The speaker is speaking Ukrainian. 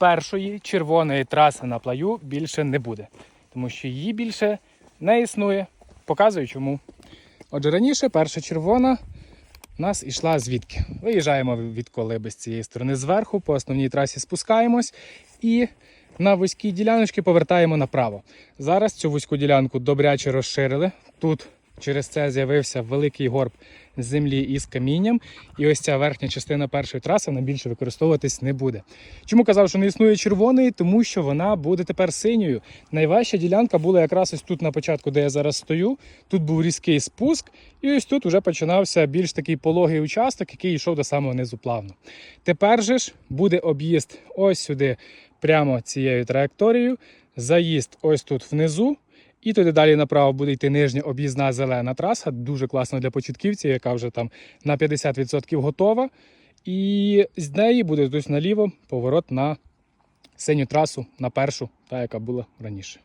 першої червоної траси на плаю більше не буде, тому що її більше не існує. Показую чому. Отже, раніше перша червона у нас ішла звідки? Виїжджаємо від колиби з цієї сторони зверху, по основній трасі спускаємось і на вузькій діляночці повертаємо направо. Зараз цю вузьку ділянку добряче розширили. Тут через це з'явився великий горб землі із камінням. І ось ця верхня частина першої траси вона більше використовуватись не буде. Чому казав, що не існує червоної? Тому що вона буде тепер синьою. Найважча ділянка була якраз ось тут на початку, де я зараз стою. Тут був різкий спуск, і ось тут вже починався більш такий пологий участок, який йшов до самого низу плавно. Тепер же ж буде об'їзд ось сюди, прямо цією траєкторією. Заїзд ось тут внизу. І туди далі направо буде йти нижня об'їзна зелена траса, дуже класна для початківців, яка вже там на 50% готова. І з неї буде тут наліво поворот на синю трасу, на першу, та яка була раніше.